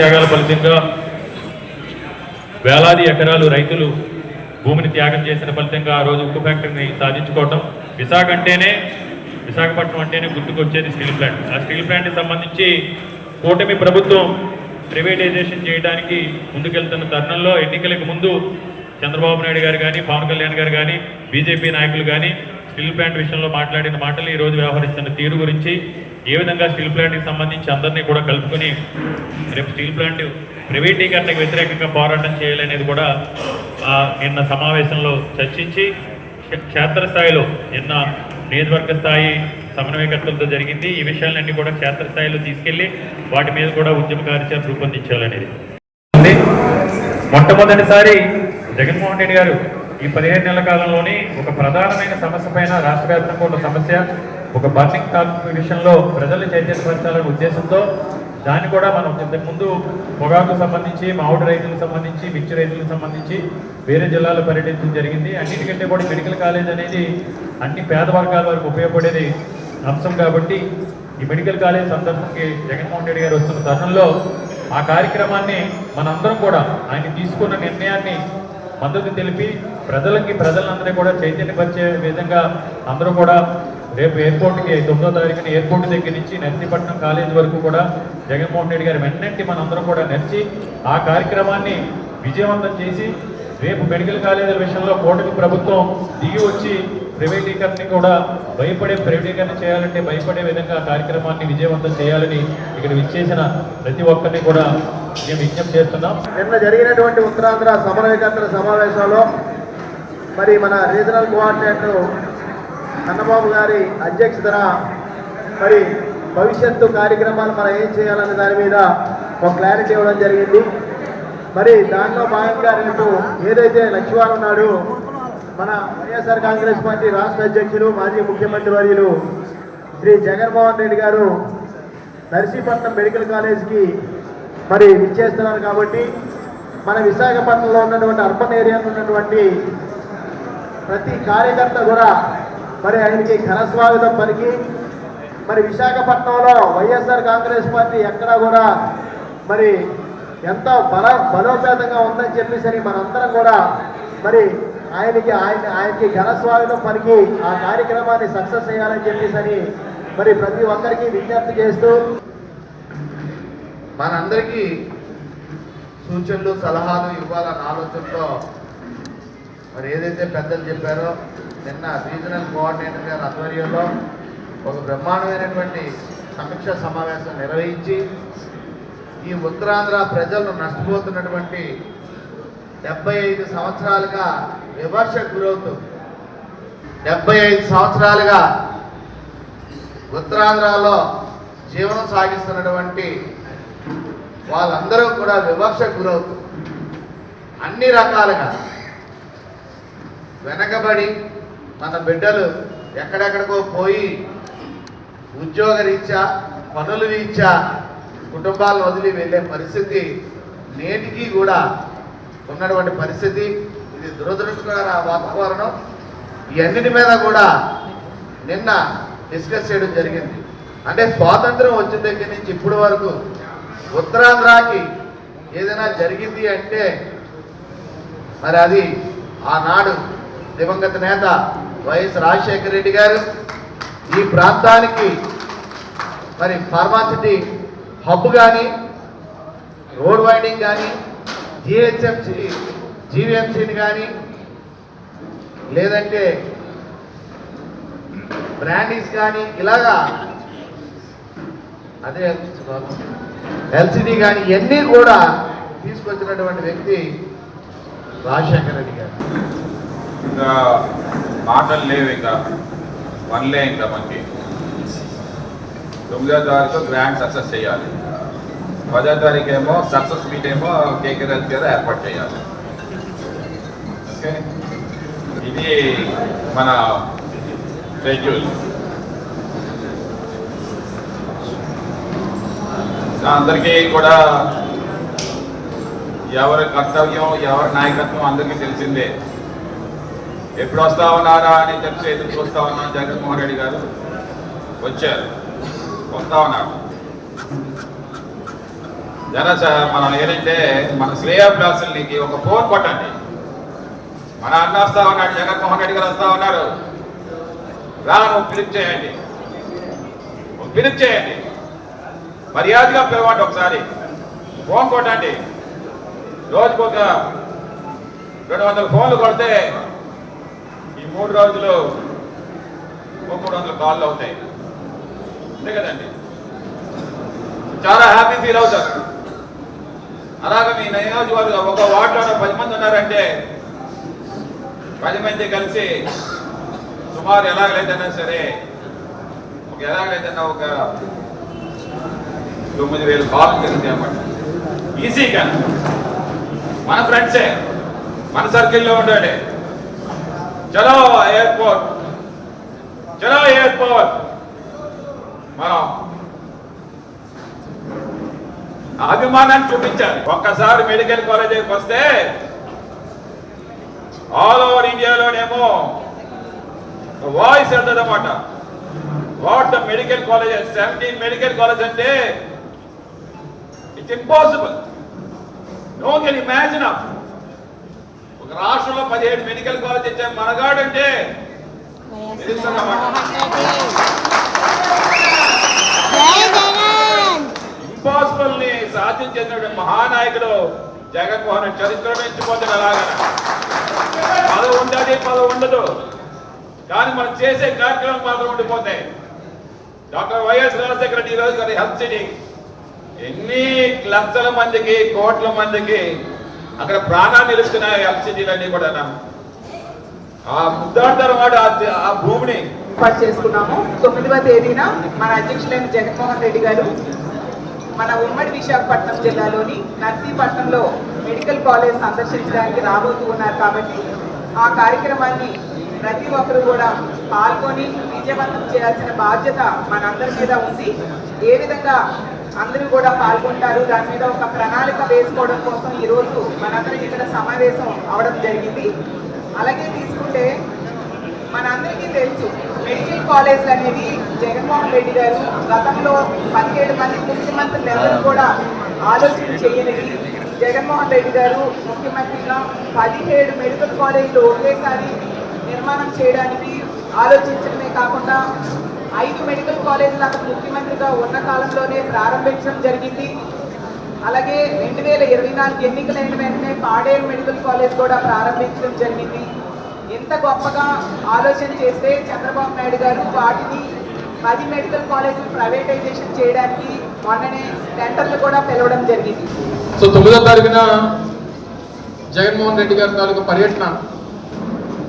త్యాగాల ఫలితంగా వేలాది ఎకరాలు రైతులు భూమిని త్యాగం చేసిన ఫలితంగా ఆ రోజు ఉక్కు ఫ్యాక్టరీని సాధించుకోవటం. విశాఖ అంటేనే విశాఖపట్నం అంటేనే గుర్తుకొచ్చేది స్టీల్ ప్లాంట్. ఆ స్టీల్ ప్లాంట్కి సంబంధించి కూటమి ప్రభుత్వం ప్రైవేటైజేషన్ చేయడానికి ముందుకెళ్తున్న తరుణంలో ఎన్నికలకు ముందు చంద్రబాబు నాయుడు గారు కానీ పవన్ కళ్యాణ్ గారు కానీ బీజేపీ నాయకులు కానీ స్టీల్ ప్లాంట్ విషయంలో మాట్లాడిన మాటలు ఈ రోజు వ్యవహరిస్తున్న తీరు గురించి ఏ విధంగా స్టీల్ ప్లాంట్కి సంబంధించి అందరినీ కూడా కలుపుకొని రేపు స్టీల్ ప్లాంట్ ప్రైవేటీకరణకు వ్యతిరేకంగా పోరాటం చేయాలనేది కూడా నిన్న సమావేశంలో చర్చించి క్షేత్రస్థాయిలో నిన్న నియోజకవర్గ స్థాయి సమన్వయకర్తలతో జరిగింది. ఈ విషయాలన్నీ కూడా క్షేత్రస్థాయిలో తీసుకెళ్ళి వాటి మీద కూడా ఉద్యమ కార్యాచరణ రూపొందించాలనేది. మొట్టమొదటిసారి జగన్మోహన్ రెడ్డి గారు ఈ పదిహేను నెలల కాలంలోని ఒక ప్రధానమైన సమస్య పైన రాష్ట్ర వ్యాప్తంగా ఉన్న సమస్య ఒక బర్నింగ్ టాపిక్ విషయంలో ప్రజలు చైతన్యపరచాలనే ఉద్దేశంతో దాన్ని కూడా మనం ఇంతకుముందు పొగాకు సంబంధించి మామిడి రైతులకు సంబంధించి మిర్చి రైతులకు సంబంధించి వేరే జిల్లాలో పర్యటించడం జరిగింది. అన్నిటికంటే కూడా మెడికల్ కాలేజ్ అనేది అన్ని పేద వర్గాల వరకు ఉపయోగపడేది అంశం కాబట్టి ఈ మెడికల్ కాలేజ్ సందర్భంకి జగన్మోహన్ రెడ్డి గారు వస్తున్న తరుణంలో ఆ కార్యక్రమాన్ని మనందరం కూడా ఆయన తీసుకున్న నిర్ణయాన్ని మద్దతు తెలిపి ప్రజలకి ప్రజలందరినీ కూడా చైతన్యపరిచే విధంగా అందరూ కూడా రేపు ఎయిర్పోర్ట్కి తొమ్మిదో తారీఖున ఎయిర్పోర్ట్ దగ్గర నుంచి నర్సీపట్నం కాలేజ్ వరకు కూడా జగన్మోహన్ రెడ్డి గారి వెన్నంటి మనందరం కూడా నడిచి ఆ కార్యక్రమాన్ని విజయవంతం చేసి రేపు మెడికల్ కాలేజీల విషయంలో కూటమి ప్రభుత్వం దిగి వచ్చి ప్రైవేటీకరణని కూడా భయపడే ప్రైవేటీకరణ చేయాలంటే భయపడే విధంగా కార్యక్రమాన్ని విజయవంతం చేయాలని ఇక్కడ విచ్చేసిన ప్రతి ఒక్కరిని కూడా మేము విజ్ఞప్తి చేస్తున్నాం. నిన్న జరిగినటువంటి ఉత్తరాంధ్ర సమన్వయకర్తల సమావేశంలో మరి మన రీజనల్ కోఆర్డినేటర్ కన్నబాబు గారి అధ్యక్షతన మరి భవిష్యత్తు కార్యక్రమాలు మనం ఏం చేయాలనే దాని మీద ఒక క్లారిటీ ఇవ్వడం జరిగింది. మరి దాంట్లో భాగంగా రేపు ఏదైతే లక్ష్మణ్ ఉన్నాడో మన వైఎస్ఆర్ కాంగ్రెస్ పార్టీ రాష్ట్ర అధ్యక్షులు మాజీ ముఖ్యమంత్రి వర్యులు శ్రీ జగన్మోహన్ రెడ్డి గారు నర్సీపట్నం మెడికల్ కాలేజ్కి మరి ఇచ్చేస్తున్నారు కాబట్టి మన విశాఖపట్నంలో ఉన్నటువంటి అర్బన్ ఏరియాలో ఉన్నటువంటి ప్రతి కార్యకర్త కూడా మరి ఆయనకి ఘనస్వాగతం పలికి. మరి విశాఖపట్నంలో వైఎస్ఆర్ కాంగ్రెస్ పార్టీ ఎక్కడా కూడా మరి ఎంతో బల బలోపేతంగా ఉందని చెప్పేసరి మనందరం కూడా మరి ఆయనకి ఆయన ఆయనకి ఘనస్వాగతం పలికి ఆ కార్యక్రమాన్ని సక్సెస్ చేయాలని చెప్పేసరి మరి ప్రతి ఒక్కరికి విజ్ఞప్తి చేస్తూ మనందరికీ సూచనలు సలహాలు ఇవ్వాలన్న ఆలోచనతో మరి ఏదైతే పెద్దలు చెప్పారో నిన్న రీజనల్ కోఆర్డినేటర్ గారి ఆధ్వర్యంలో ఒక బ్రహ్మాండమైనటువంటి సమీక్ష సమావేశం నిర్వహించి ఈ ఉత్తరాంధ్ర ప్రజలను నష్టపోతున్నటువంటి డెబ్బై ఐదు సంవత్సరాలుగా విమర్శకు గురవుతూ డెబ్బై ఐదు సంవత్సరాలుగా ఉత్తరాంధ్రలో జీవనం సాగిస్తున్నటువంటి వాళ్ళందరూ కూడా వివక్షకు గురవుతూ అన్ని రకాలుగా వెనకబడి మన బిడ్డలు ఎక్కడెక్కడికో పోయి ఉద్యోగ పనులు రీత్యా కుటుంబాలను వదిలి వెళ్ళే పరిస్థితి నేటికి కూడా ఉన్నటువంటి పరిస్థితి. ఇది దురదృష్టకర వాతావరణం. ఇవన్నిటి మీద కూడా నిన్న డిస్కస్ చేయడం జరిగింది. అంటే స్వాతంత్రం వచ్చిన దగ్గర నుంచి ఇప్పటి వరకు ఉత్తరాంధ్రకి ఏదైనా జరిగింది అంటే మరి అది ఆనాడు దివంగత నేత వైఎస్ రాజశేఖర రెడ్డి గారు ఈ ప్రాంతానికి మరి ఫార్మాసిటీ హబ్ కానీ రోడ్ వైడింగ్ కానీ జిహెచ్ఎంసి జీవీఎంసీని కానీ లేదంటే బ్రాండీస్ కానీ ఇలాగా అదే ఎల్సిడి కానీ ఇవన్నీ కూడా తీసుకొచ్చినటువంటి వ్యక్తి రాజశేఖర రెడ్డి గారు. ఇంకా మాటలు లేవు ఇంకా. వన్లే ఇంకా మనకి. తొమ్మిదో తారీఖు గ్రాండ్ సక్సెస్ చేయాలి. పదో తారీఖు ఏమో సక్సెస్ మీట్ ఏమో కేకే హెల్త్ గారు ఏర్పాటు చేయాలి. ఓకే ఇది మన షెడ్యూల్ అందరికీ కూడా ఎవరి కర్తవ్యం ఎవరి నాయకత్వం అందరికీ తెలిసిందే. ఎప్పుడు వస్తా ఉన్నారా అని చెప్పి ఎదురు చూస్తా ఉన్నాను జగన్మోహన్ రెడ్డి గారు వచ్చారు. వస్తా ఉన్నారు జన మనం ఏంటంటే మన శ్రేయాభిలాసులకి ఒక ఫోన్ కొట్టండి. మన అన్న వస్తా ఉన్నాడు జగన్మోహన్ రెడ్డి గారు వస్తా ఉన్నారు. రా నువ్వు పిలుపు చేయండి. పిలుపు చేయండి. మర్యాదగా పిలవండి ఒకసారి. ఫోన్ కొట్టండి. రోజుకొక రెండు వందల ఫోన్లు కొడితే మూడు రోజులు మూడు వందల కాళ్ళు అవుతాయి. అంతే కదండి? చాలా హ్యాపీ ఫీల్ అవుతారు. అలాగే మీ నియోజకవర్గ ఒక వార్డులో పది మంది ఉన్నారంటే పది మంది కలిసి సుమారు ఎలాగలేదన్నా సరే ఒక ఎలాగలేదన్నా ఒక తొమ్మిది వేలు కాల్ జరిగింది అనమాట ఈజీగా మన ఫ్రెండ్సే మన సర్కిల్లో ఉండేవాడే చలో ఎయిర్పోర్ట్ చలో ఎయిర్పోర్ట్ మనం అభిమానాన్ని చూపించాలి. ఒక్కసారి మెడికల్ కాలేజీకి వస్తే ఆల్ ఓవర్ ఇండియాలోనేమో voice వెళ్తుందన్నమాట what the medical college seventeen medical college అంటే it's impossible no can imagine ఒక రాష్ట్రంలో పదిహేడు మెడికల్ కాలేజ్ ఇచ్చే మనగాడంటే ఇంపాసిబుల్ని సాధించేటువంటి మహానాయకుడు జగన్మోహన్ రెడ్డి చరిత్ర మెచ్చిపోతాడు అలాగా. పదవి ఉండదు పదవి ఉండదు. కానీ మనం చేసే కార్యక్రమం మాత్రం ఉండిపోతాయి. డాక్టర్ వైఎస్ రాజశేఖర రెడ్డి ఈరోజు గారి హెల్త్ సిటీ. ఎన్ని లక్షల మందికి కోట్ల మందికి అక్కడ ప్రాణాలు నిలుస్తున్నాయి హెల్త్ కూడా ఆ ముద్దాడతారు వాడు ఆ- ఆ భూమిని ఏర్పాటు చేసుకున్నాము. తొమ్మిదవ తేదీన మన అధ్యక్షులైన జగన్మోహన్ రెడ్డి గారు మన ఉమ్మడి విశాఖపట్నం జిల్లాలోని నర్సీపట్నంలో మెడికల్ కాలేజ్ సందర్శించడానికి రాబోతూ ఉన్నారు కాబట్టి ఆ కార్యక్రమాన్ని ప్రతి ఒక్కరు కూడా పాల్గొని విజయవంతం చేయాల్సిన బాధ్యత మనందరి మీద ఉంది. ఏ విధంగా అందరూ కూడా పాల్గొంటారు. దాని మీద ఒక ప్రణాళిక వేసుకోవడం కోసం ఈరోజు మనందరికి ఇక్కడ సమావేశం అవడం జరిగింది. అలాగే తీసుకుంటే మనందరికీ తెలుసు మెడికల్ కాలేజ్ అనేది జగన్మోహన్ రెడ్డి గారు గతంలో పదిహేడు మంది ముఖ్యమంత్రులు ఎవరు కూడా ఆలోచన చేయనివి జగన్మోహన్ రెడ్డి గారు ముఖ్యమంత్రిగా పదిహేడు మెడికల్ కాలేజీలు ఒకేసారి నిర్మాణం చేయడానికి ఆలోచించడమే కాకుండా ఐదు మెడికల్ కాలేజీలు ముఖ్యమంత్రిగా ఉన్న కాలంలోనే ప్రారంభించడం జరిగింది. అలాగే రెండు వేల ఇరవై నాలుగు ఎన్నికలైన వెంటనే పాడేరు మెడికల్ కాలేజ్ కూడా ప్రారంభించడం జరిగింది. ఎంత గొప్పగా ఆలోచన చేస్తే చంద్రబాబు నాయుడు గారు వాటిని పది మెడికల్ కాలేజీలు ప్రైవేటైజేషన్ చేయడానికి మొన్ననే టెండర్లు కూడా పిలవడం జరిగింది. సో తొమ్మిదో తారీఖున జగన్మోహన్ రెడ్డి గారి తాలూకు పర్యటన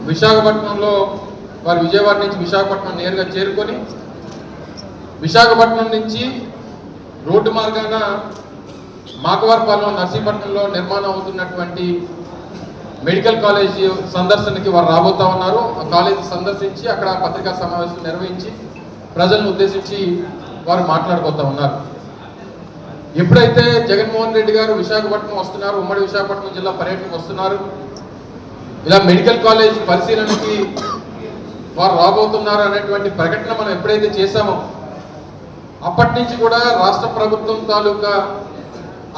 విశాఖపట్నంలో వారు విజయవాడ నుంచి విశాఖపట్నం నేరుగా చేరుకొని విశాఖపట్నం నుంచి రోడ్డు మార్గాన మాకవారపాలెం నర్సీపట్నంలో నిర్మాణం అవుతున్నటువంటి మెడికల్ కాలేజ్ సందర్శనకి వారు రాబోతా ఉన్నారు. ఆ కాలేజీ సందర్శించి అక్కడ పత్రికా సమావేశం నిర్వహించి ప్రజలను ఉద్దేశించి వారు మాట్లాడబోతా ఉన్నారు. ఎప్పుడైతే జగన్మోహన్ రెడ్డి గారు విశాఖపట్నం వస్తున్నారు ఉమ్మడి విశాఖపట్నం జిల్లా పర్యటనకు వస్తున్నారు ఇలా మెడికల్ కాలేజ్ పరిశీలనకి వారు రాబోతున్నారు అనేటువంటి ప్రకటన మనం ఎప్పుడైతే చేశామో అప్పటి నుంచి కూడా రాష్ట్ర ప్రభుత్వం తాలూకా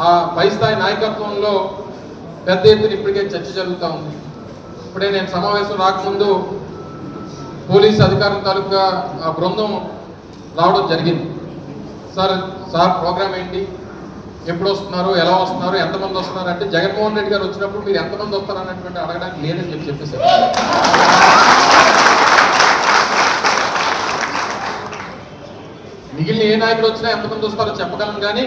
ఆ పై స్థాయి నాయకత్వంలో పెద్ద ఎత్తున ఇప్పటికే చర్చ జరుగుతూ ఉంది. ఇప్పుడే నేను సమావేశం రాకముందు పోలీస్ అధికారుల తాలూకా ఆ బృందం రావడం జరిగింది. సార్ సార్ ప్రోగ్రామ్ ఏంటి? ఎప్పుడు వస్తున్నారు? ఎలా వస్తున్నారు? ఎంతమంది వస్తున్నారు? అంటే జగన్మోహన్ రెడ్డి గారు వచ్చినప్పుడు మీరు ఎంతమంది వస్తారు అన్నటువంటి అడగడానికి లేదని చెప్పి చెప్పేశారు. మిగిలిన ఏ నాయకుడు వచ్చినా ఎంతమంది వస్తారో చెప్పగలను కానీ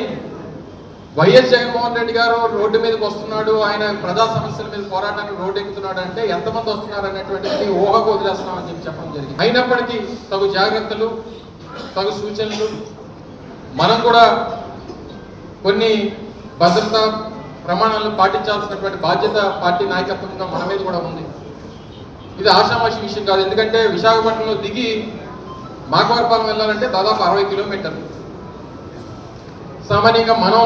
వైఎస్ జగన్మోహన్ రెడ్డి గారు రోడ్డు మీదకి వస్తున్నాడు ఆయన ప్రజా సమస్యల మీద పోరాటానికి రోడ్డు ఎక్కుతున్నాడు అంటే ఎంతమంది వస్తున్నారు అనేటువంటిది ఊహకు వదిలేస్తున్నామని చెప్పి చెప్పడం జరిగింది. అయినప్పటికీ తగు జాగ్రత్తలు తగు సూచనలు మనం కూడా కొన్ని భద్రతా ప్రమాణాలను పాటించాల్సినటువంటి బాధ్యత పార్టీ నాయకత్వంగా మన మీద కూడా ఉంది. ఇది ఆషామాషి విషయం కాదు. ఎందుకంటే విశాఖపట్నంలో దిగి మాఘవరపాలెం వెళ్ళాలంటే దాదాపు అరవై కిలోమీటర్లు. సామాన్యంగా మనం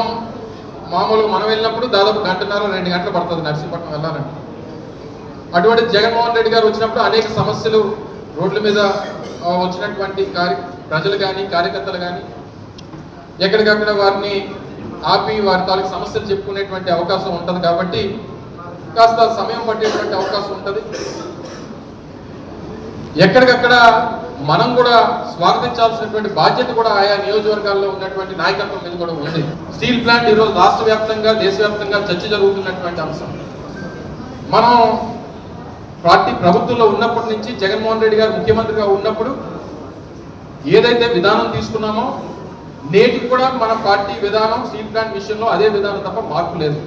మామూలు మనం వెళ్ళినప్పుడు దాదాపు గంటన్నర రెండు గంటలు పడుతుంది నర్సీపట్నం వెళ్ళాలంటే. అటువంటి జగన్మోహన్ రెడ్డి గారు వచ్చినప్పుడు అనేక సమస్యలు రోడ్ల మీద వచ్చినటువంటి కార్య ప్రజలు కానీ కార్యకర్తలు కానీ ఎక్కడికక్కడ వారిని ఆపి వారి తాలూకు సమస్యలు చెప్పుకునేటువంటి అవకాశం ఉంటుంది కాబట్టి కాస్త సమయం పట్టేటువంటి అవకాశం ఉంటుంది. ఎక్కడికక్కడ మనం కూడా స్వాగతించాల్సినటువంటి బాధ్యత కూడా ఆయా నియోజకవర్గాల్లో ఉన్నటువంటి నాయకత్వం మీద కూడా ఉంది. స్టీల్ ప్లాంట్ ఈరోజు రాష్ట్ర వ్యాప్తంగా దేశవ్యాప్తంగా చర్చ జరుగుతున్నటువంటి అంశం. మనం పార్టీ ప్రభుత్వంలో ఉన్నప్పటి నుంచి జగన్మోహన్ రెడ్డి గారు ముఖ్యమంత్రిగా ఉన్నప్పుడు ఏదైతే విధానం తీసుకున్నామో నేటికి కూడా మన పార్టీ విధానం స్టీల్ ప్లాంట్ విషయంలో అదే విధానం తప్ప మార్పు లేదు.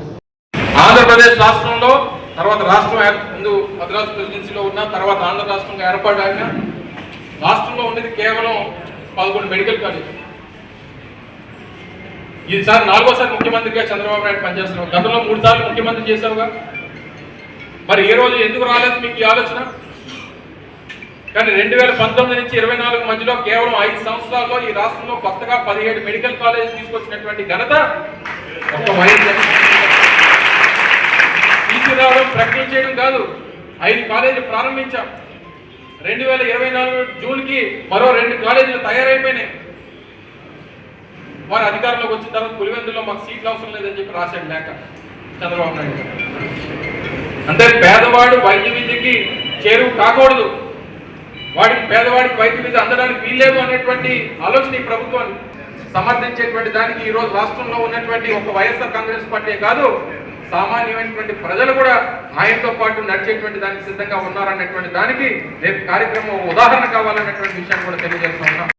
ఆంధ్రప్రదేశ్ రాష్ట్రంలో తర్వాత రాష్ట్రం ముందు మద్రాసు ప్రెసిడెన్సీలో ఉన్న తర్వాత ఆంధ్ర రాష్ట్రంగా ఏర్పడిన రాష్ట్రంలో ఉన్నది కేవలం పదకొండు మెడికల్ కాలేజ్ ఈసారి నాలుగోసారి ముఖ్యమంత్రిగా చంద్రబాబు నాయుడు పనిచేస్తున్నావు. గతంలో మూడు సార్లు ముఖ్యమంత్రి చేశావుగా. మరి ఏ రోజు ఎందుకు రాలేదు మీకు ఈ ఆలోచన? కానీ రెండు వేల పంతొమ్మిది నుంచి ఇరవై నాలుగు మధ్యలో కేవలం ఐదు సంవత్సరాల్లో ఈ రాష్ట్రంలో కొత్తగా పదిహేడు మెడికల్ కాలేజ్ తీసుకొచ్చినటువంటి ఘనత ఒక తీసుకురావడం ప్రకటన చేయడం కాదు. ఐదు కాలేజీలు ప్రారంభించాం. రెండు వేల ఇరవై నాలుగు జూన్కి మరో రెండు కాలేజీలు తయారైపోయినాయి. వారు అధికారంలోకి వచ్చిన తర్వాత పులివెందులో మాకు సీట్లు అవసరం లేదని చెప్పి రాశాడు లేక చంద్రబాబు నాయుడు అంటే పేదవాడు వైద్య విద్యకి చేరువు కాకూడదు. వాడికి పేదవాడికి వైద్య విద్య అందడానికి వీల్లేదు అనేటువంటి ఆలోచన ఈ ప్రభుత్వాన్ని సమర్థించేటువంటి దానికి ఈ రోజు రాష్ట్రంలో ఉన్నటువంటి ఒక వైఎస్ఆర్ కాంగ్రెస్ పార్టీ కాదు సామాన్యమైనటువంటి ప్రజలు కూడా ఆయనతో పాటు నడిచేటువంటి దానికి సిద్ధంగా ఉన్నారనేటువంటి దానికి రేపు కార్యక్రమం ఉదాహరణ కావాలనేటువంటి విషయాన్ని కూడా తెలియజేస్తున్నాం